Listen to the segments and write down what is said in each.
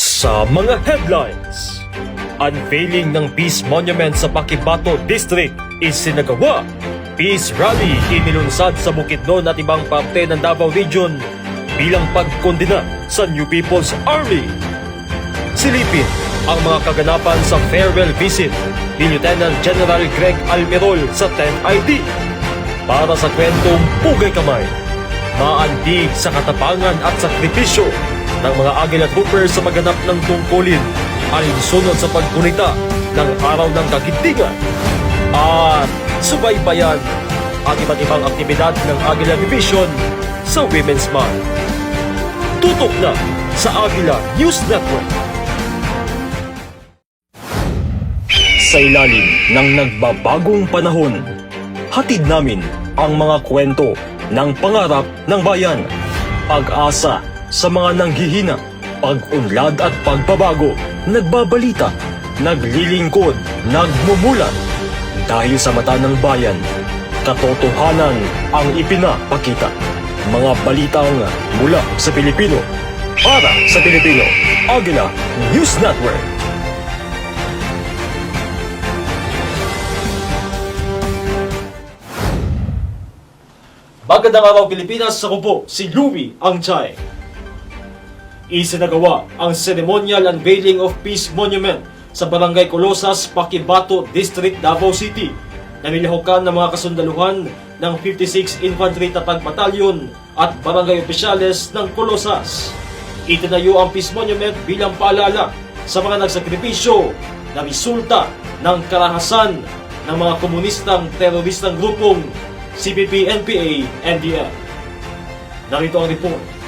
Sa mga headlines, unveiling ng Peace Monument sa Pakibato District is sinagawa. Peace Rally inilunsad sa Bukidnon at ibang parte ng Davao Region bilang pagkondena sa New People's Army. Silipin ang mga kaganapan sa farewell visit ni Lieutenant General Greg Almirol sa 10th ID. Para sa kwentong Pugay Kamay, maandig sa katapangan at sakripisyo ng mga Agila Troopers sa pagganap ng tungkulin alinsunod sa pagkunita ng Araw ng Kagintingan at subaybayan ang iba't ibang aktibidad ng Agila Division sa Women's Month. Tutok na sa Agila News Network. Sa ilalim ng nagbabagong panahon, hatid namin ang mga kwento ng pangarap ng bayan, pag-asa sa mga nanghihina, pag-unlad at pagbabago, nagbabalita, naglilingkod, nagmumulat. Dahil sa mata ng bayan, katotohanan ang ipinapakita. Mga balitang mula sa Pilipino, para sa Pilipino, Agila News Network. Magandang araw Pilipinas, ako po si Louie Angchay. Isinagawa ang ceremonial unveiling of Peace Monument sa Barangay Colosas, Paquibato District, Davao City na nilahukan ng mga kasundaluhan ng 56 Infantry Tatag Battalion at Barangay Opisyales ng Colosas. Itinayo ang Peace Monument bilang paalala sa mga nagsakripisyo na resulta ng karahasan ng mga komunistang teroristang grupong CPP, NPA, NDF. Narito ang report.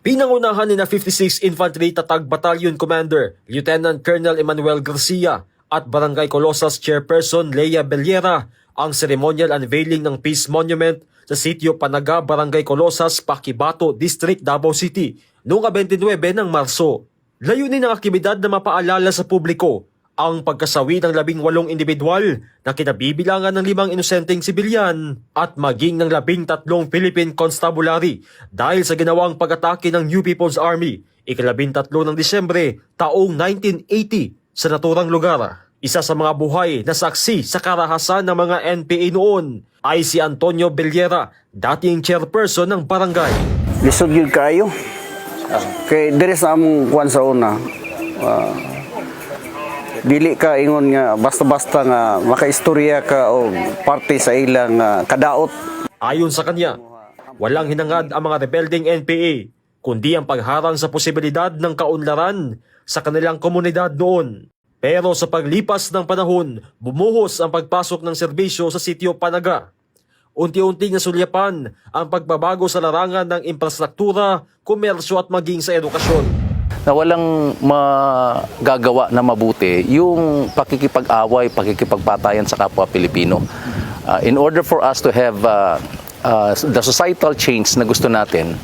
Pinangunahan ni na 56 Infantry Tatag Battalion Commander Lieutenant Colonel Emmanuel Garcia at Barangay Colosas Chairperson Leia Bellera ang ceremonial unveiling ng Peace Monument sa sitio Panaga, Barangay Colosas, Paquibato, District, Davao City noong 29 ng Marso. Layunin ng aktibidad na mapaalala sa publiko ang pagkasawi ng labing walong individual na kinabibilangan ng limang inosenteng sibilyan at maging ng labing tatlong Philippine Constabulary dahil sa ginawang pag-atake ng New People's Army ikalabing tatlo ng Disyembre taong 1980 sa naturang lugar. Isa sa mga buhay na saksi sa karahasan ng mga NPA noon ay si Antonio Bellera, dating chairperson ng barangay. Lisod yun kayo. Kay dire sa among kuan sa una. ah, dili ka ingon nga basta-basta nga makaistorya ka o parte sa ilang ah, kadaot. Ayon sa kanya, walang hinangad ang mga rebelding NPA, kundi ang pagharang sa posibilidad ng kaunlaran sa kanilang komunidad noon. Pero sa paglipas ng panahon, bumuhos ang pagpasok ng serbisyo sa sitio Panaga. Unti-unting nasulyapan ang pagbabago sa larangan ng infrastruktura, komersyo at maging sa edukasyon. Na walang magagawa na mabuti yung pakikipag-away, pakikipagpatayan sa kapwa Pilipino. Uh, in order for us to have uh, uh, the societal change na gusto natin,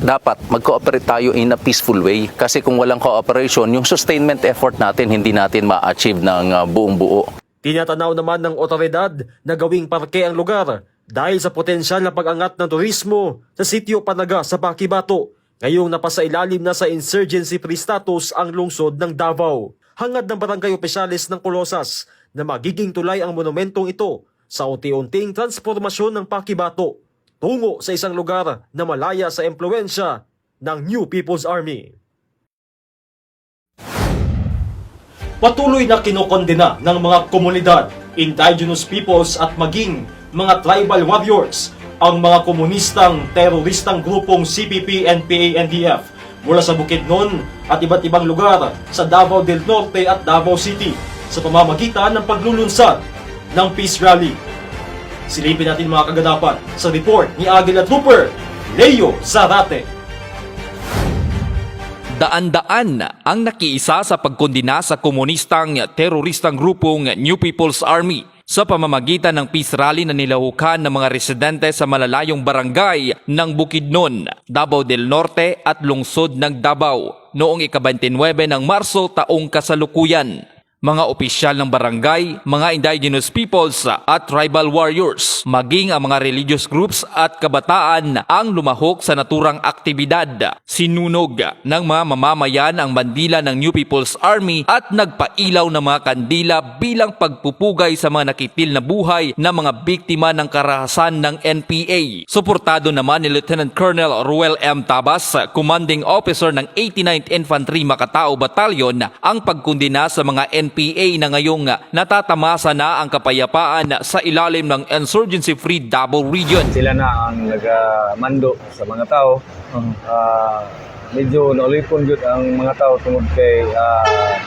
dapat mag-cooperate tayo in a peaceful way. Kasi kung walang cooperation, yung sustainment effort natin, hindi natin ma-achieve ng uh, buong buo. Tinatanaw naman ng otoridad na gawing parke ang lugar dahil sa potensyal na pag-angat ng turismo sa sitio Panaga sa Bakibato. Ngayong napasa ilalim na sa insurgency free status ang lungsod ng Davao. Hangad ng barangay opisyalis ng Colosas na magiging tulay ang monumentong ito sa unti-unting transformasyon ng Pakibato tungo sa isang lugar na malaya sa impluensya ng New People's Army. Patuloy na kinokondena ng mga komunidad, indigenous peoples at maging mga tribal warriors ang mga komunistang teroristang grupong CPP, NPA, NDF mula sa Bukidnon at iba't ibang lugar sa Davao del Norte at Davao City sa pamamagitan ng paglulunsad ng Peace Rally. Silipin natin mga kaganapan sa report ni Agila Trooper Leo Zarate. Daan-daan ang nakiisa sa pagkondina sa komunistang teroristang grupong New People's Army sa pamamagitan ng peace rally na nilahukan ng mga residente sa malalayong barangay ng Bukidnon, Davao del Norte at lungsod ng Davao noong ika-29 ng Marso taong kasalukuyan. Mga opisyal ng barangay, mga indigenous peoples at tribal warriors, maging ang mga religious groups at kabataan ang lumahok sa naturang aktibidad. Sinunog ng mga mamamayan ang bandila ng New People's Army at nagpailaw ng mga kandila bilang pagpupugay sa mga nakitil na buhay ng mga biktima ng karahasan ng NPA. Suportado naman ni Lieutenant Colonel Ruel M. Tabas, commanding officer ng 89th Infantry Makatao Battalion, ang pagkundina sa mga NPA na ngayong natatamasa na ang kapayapaan sa ilalim ng insurgency-free Davao Region. sila na ang nagamando sa mga tao. Ah, medyo naulipon jud ang mga tao tungod kay ah,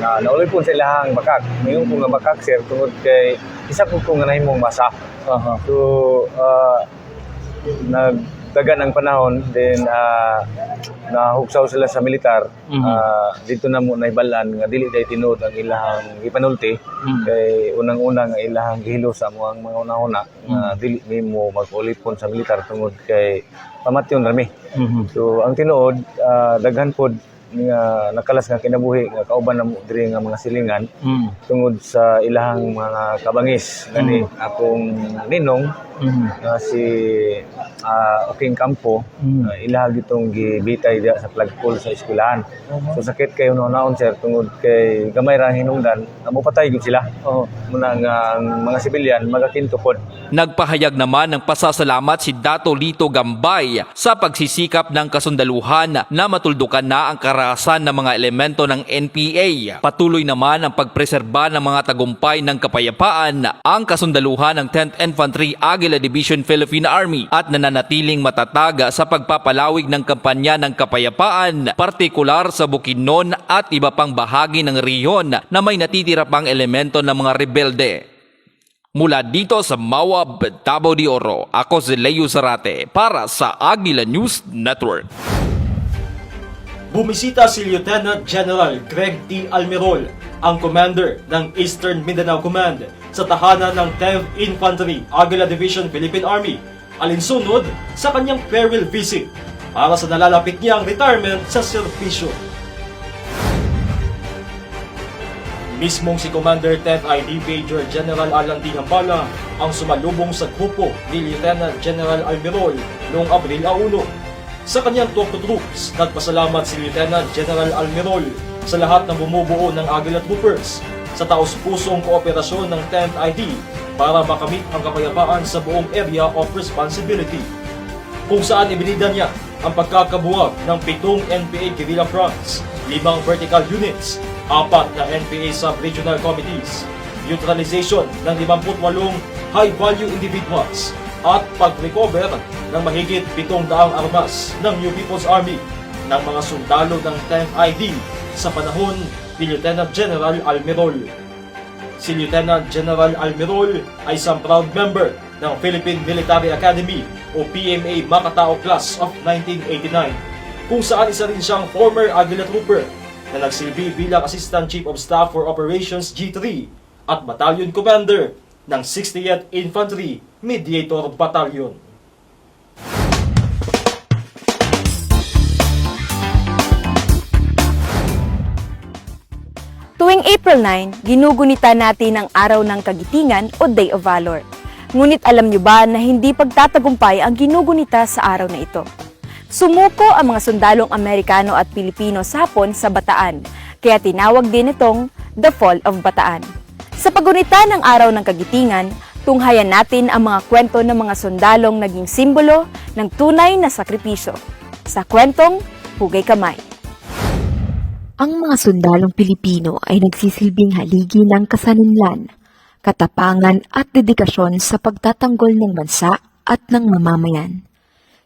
na naulipon sa ilahang bakak. Ngayon kung nga bakak sir tungod kay isa po kung nga nahimong masa. So ah, nagdagan ang panahon then ah, nahugsaw sila sa militar. Ah, dito na mo nahibalan nga dili day tinuod ang ilahang ipanulti. Kay unang-unang nga ilahang gihilo sa mo ang mga una-una nga dili nimo mag-ulipon sa militar tungod kay pamatyon rami so ang tinuod ah, daghan pod nga nakalas nga kinabuhi nga kauban na diri nga mga silingan tungod sa ilahang mga kabangis gani akong ninong nga si ah, Oking Campo uh, ilahag itong gibitay diya sa flagpole sa eskwelahan. So sakit kayo no naon sir tungod kay gamay ra hinungdan nga mopatay gyud sila. Oh. muna nga ang mga sibilyan magakinto pod. Nagpahayag naman ng pasasalamat si Dato Lito Gambay sa pagsisikap ng kasundaluhan na matuldukan na ang karahasan ng mga elemento ng NPA. Patuloy naman ang pagpreserba ng mga tagumpay ng kapayapaan ang kasundaluhan ng 10th Infantry Aguila Division Philippine Army at nananatiling matatag sa pagpapalawig ng kampanya ng kapayapaan, partikular sa Bukidnon at iba pang bahagi ng riyon na may natitira pang elemento ng mga rebelde. Mula dito sa Mawab, Davao de Oro, ako si Leo Zarate para sa Agila News Network. Bumisita si Lieutenant General Greg T. Almirol, ang commander ng Eastern Mindanao Command sa tahanan ng 10th Infantry Aguila Division Philippine Army alinsunod sa kanyang farewell visit para sa nalalapit niyang retirement sa serbisyo. Mismong si Commander 10th ID Major General Alan D. Hambala ang sumalubong sa grupo ni Lieutenant General Almirol noong Abril 1. Sa kanyang talk to troops, nagpasalamat si Lieutenant General Almirol sa lahat ng bumubuo ng Aguila Troopers sa taos-pusong kooperasyon ng 10th ID para makamit ang kapayapaan sa buong area of responsibility kung saan ibinida niya ang pagkakabuwag ng pitong NPA guerrilla fronts, limang vertical units, apat na NPA sub-regional committees, neutralization ng 58 high-value individuals, at pag-recover ng mahigit 700 armas ng New People's Army ng mga sundalo ng 10th ID sa panahon ni Lieutenant General Almirol. Si Lieutenant General Almirol ay isang proud member ng Philippine Military Academy o PMA Makatao Class of 1989 kung saan isa rin siyang former Aguila Trooper na nagsilbi bilang Assistant Chief of Staff for Operations G3 at Battalion Commander ng 60th Infantry Mediator Battalion. Tuwing April 9, ginugunita natin ang Araw ng Kagitingan o Day of Valor. Ngunit alam nyo ba na hindi pagtatagumpay ang ginugunita sa araw na ito? Sumuko ang mga sundalong Amerikano at Pilipino sa hapon sa Bataan, kaya tinawag din itong The Fall of Bataan. Sa pagunita ng Araw ng Kagitingan, tunghayan natin ang mga kwento ng mga sundalong naging simbolo ng tunay na sakripisyo. Sa kwentong Pugay Kamay. Ang mga sundalong Pilipino ay nagsisilbing haligi ng kasanunlan, katapangan at dedikasyon sa pagtatanggol ng bansa at ng mamamayan.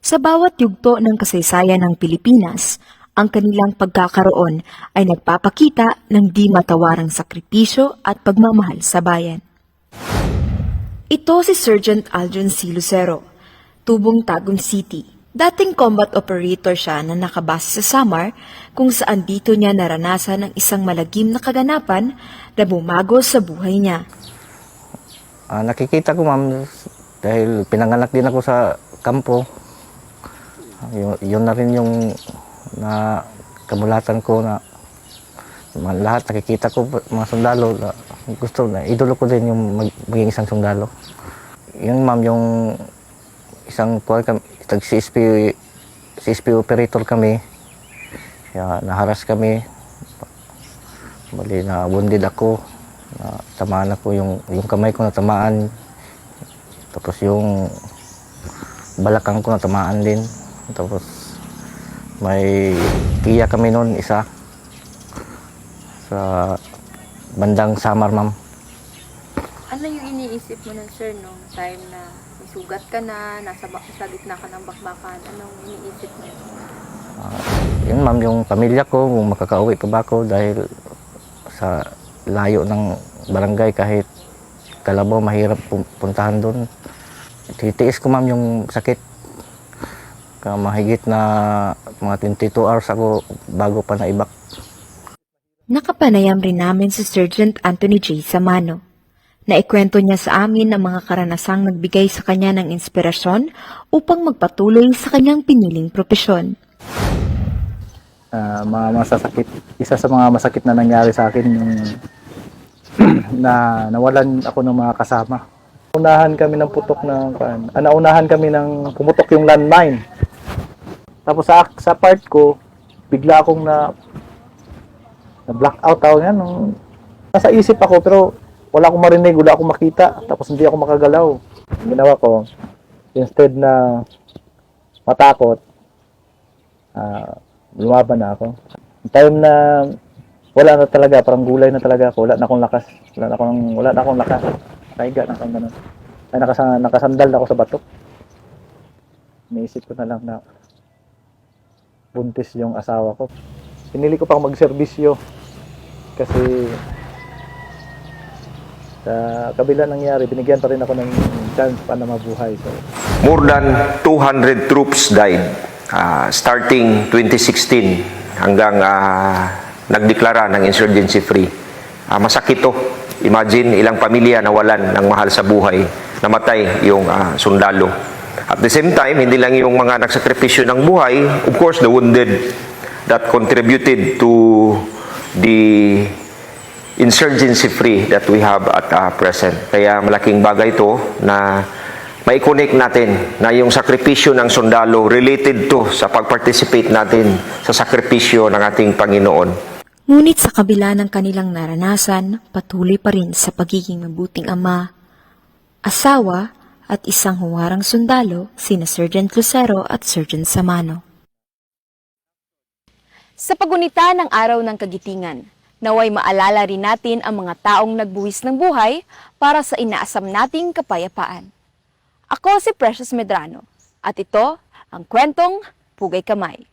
Sa bawat yugto ng kasaysayan ng Pilipinas, ang kanilang pagkakaroon ay nagpapakita ng di matawarang sakripisyo at pagmamahal sa bayan. Ito si Sergeant Aldrin C. Lucero, tubong Tagum City. Dating combat operator siya na nakabase sa Samar kung saan dito niya naranasan ang isang malagim na kaganapan na bumago sa buhay niya. Ah, nakikita ko ma'am dahil pinanganak din ako sa kampo. Ah, Yun, yun na rin yung na kamulatan ko na lahat nakikita ko mga sundalo gusto na idolo ko din yung mag, maging isang sundalo. Yun ma'am yung isang kuwan kami, tag CSP, CSP operator kami. Kaya naharas kami. Bali na wounded ako. Na tamaan ako yung yung kamay ko natamaan. Tapos yung balakang ko natamaan din. Tapos may kiya kami noon isa sa bandang Samar ma'am. Ano yung iniisip mo nun, sir, nung time na sugat ka na, nasa bak sa gitna ka ng bakbakan? Anong iniisip mo? Yun ma'am, yung pamilya ko, kung makakauwi pa ba ako dahil sa layo ng barangay kahit Kalabaw, mahirap pu- puntahan doon. Titiis ko ma'am yung sakit. Ka mahigit na mga 22 hours ako bago pa naibak. Nakapanayam rin namin si Sergeant Anthony J. Samano. Naikwento niya sa amin ang mga karanasang nagbigay sa kanya ng inspirasyon upang magpatuloy sa kanyang piniling propesyon. Ah, mga masasakit. Isa sa mga masakit na nangyari sa akin yung na nawalan ako ng mga kasama. Unahan kami ng putok ng kan. Ah, naunahan kami ng pumutok yung landmine. Tapos sa sa part ko, bigla akong na na blackout tawag yan. Nung, nasa isip ako pero wala akong marinig, wala akong makita. Tapos hindi ako makagalaw. Ginawa ko, instead na matakot, ah, lumaban na ako. Time na wala na talaga, parang gulay na talaga ako. Wala na akong lakas. Wala na akong, wala na akong lakas. Naiga na akong ganun. Ay, nakasa, nakasandal na ako sa batok. Naisip ko na lang na buntis yung asawa ko. Pinili ko pang magserbisyo kasi sa kabila nangyari, binigyan pa rin ako ng chance pa na mabuhay. So, More than 200 troops died ah, starting 2016 hanggang ah, nagdeklara ng insurgency free. Ah, masakit to. Imagine ilang pamilya nawalan ng mahal sa buhay, namatay yung ah, sundalo. At the same time, hindi lang yung mga nagsakripisyo ng buhay, of course the wounded that contributed to the insurgency free that we have at ah, present. Kaya malaking bagay ito na mai-connect natin na yung sakripisyo ng sundalo related to sa pag-participate natin sa sakripisyo ng ating Panginoon. Ngunit sa kabila ng kanilang naranasan, patuloy pa rin sa pagiging mabuting ama, asawa at isang huwarang sundalo sina Sergeant Lucero at Sergeant Samano. Sa pagunita ng araw ng kagitingan, naway maalala rin natin ang mga taong nagbuwis ng buhay para sa inaasam nating kapayapaan. Ako si Precious Medrano at ito ang kwentong Pugay Kamay.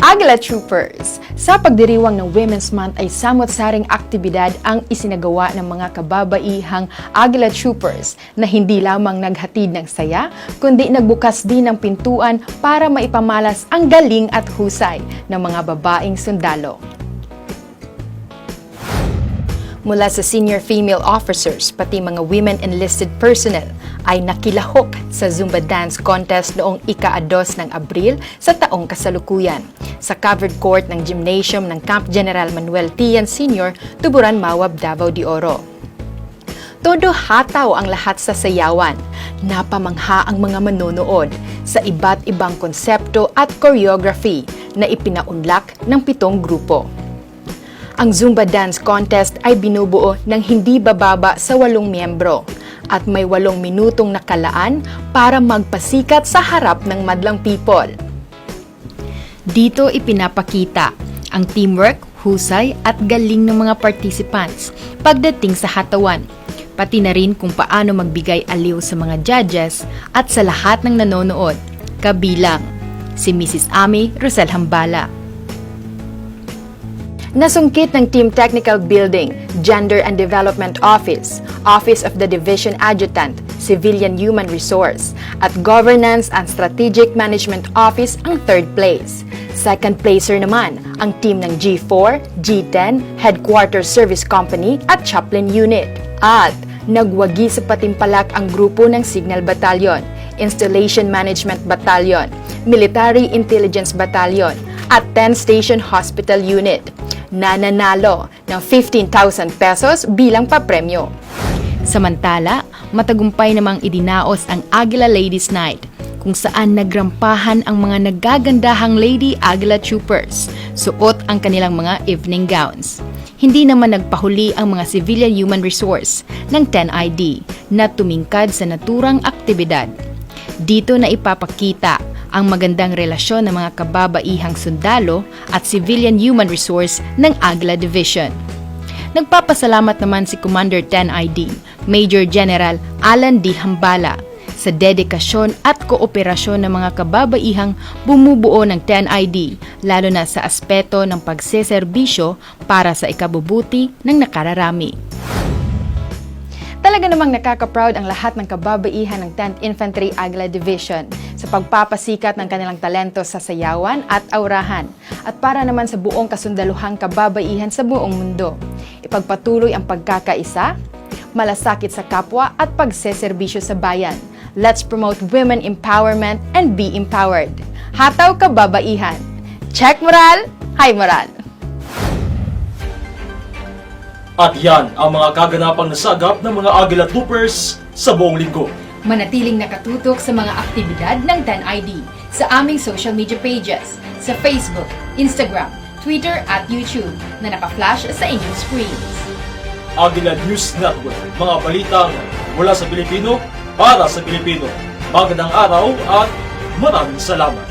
Agila Troopers! Sa pagdiriwang ng Women's Month ay samot-saring aktibidad ang isinagawa ng mga kababaihang Agila Troopers na hindi lamang naghatid ng saya, kundi nagbukas din ng pintuan para maipamalas ang galing at husay ng mga babaeng sundalo. Mula sa senior female officers pati mga women enlisted personnel ay nakilahok sa Zumba Dance Contest noong ika-2 ng Abril sa taong kasalukuyan sa covered court ng gymnasium ng Camp General Manuel Tian Sr., Tuburan, Mawab, Davao de Oro. Todo hataw ang lahat sa sayawan. Napamangha ang mga manonood sa iba't ibang konsepto at choreography na ipinaunlak ng pitong grupo. Ang Zumba Dance Contest ay binubuo ng hindi bababa sa walong miyembro at may walong minutong nakalaan para magpasikat sa harap ng madlang people. Dito ipinapakita ang teamwork, husay at galing ng mga participants pagdating sa hatawan, pati na rin kung paano magbigay aliw sa mga judges at sa lahat ng nanonood, kabilang si Mrs. Amy Rosel Hambala. Nasungkit ng Team Technical Building, Gender and Development Office, Office of the Division Adjutant, Civilian Human Resource, at Governance and Strategic Management Office ang third place. Second placer naman ang team ng G4, G10, Headquarters Service Company at Chaplain Unit. At nagwagi sa patimpalak ang grupo ng Signal Battalion, Installation Management Battalion, Military Intelligence Battalion, at 10 Station Hospital Unit. Nananalo ng 15,000 pesos bilang papremyo. Samantala, matagumpay namang idinaos ang Aguila Ladies Night kung saan nagrampahan ang mga nagagandahang Lady Aguila Troopers, suot ang kanilang mga evening gowns. Hindi naman nagpahuli ang mga civilian human resource ng 10ID na tumingkad sa naturang aktibidad. Dito na ipapakita ang magandang relasyon ng mga kababaihang sundalo at civilian human resource ng Agla Division. Nagpapasalamat naman si Commander 10ID, Major General Alan D. Hambala, sa dedikasyon at kooperasyon ng mga kababaihang bumubuo ng 10ID, lalo na sa aspeto ng pagseserbisyo para sa ikabubuti ng nakararami. Talaga namang nakaka-proud ang lahat ng kababaihan ng 10th Infantry Agla Division sa pagpapasikat ng kanilang talento sa sayawan at aurahan at para naman sa buong kasundaluhang kababaihan sa buong mundo. Ipagpatuloy ang pagkakaisa, malasakit sa kapwa at pagseserbisyo sa bayan. Let's promote women empowerment and be empowered. Hataw kababaihan. Check moral, high moral. At yan ang mga kaganapang nasagap ng mga Agila Troopers sa buong linggo. Manatiling nakatutok sa mga aktibidad ng 10ID sa aming social media pages sa Facebook, Instagram, Twitter at YouTube na naka-flash sa inyong screens. Agila News Network, mga balitang mula sa Pilipino para sa Pilipino. Magandang araw at maraming salamat.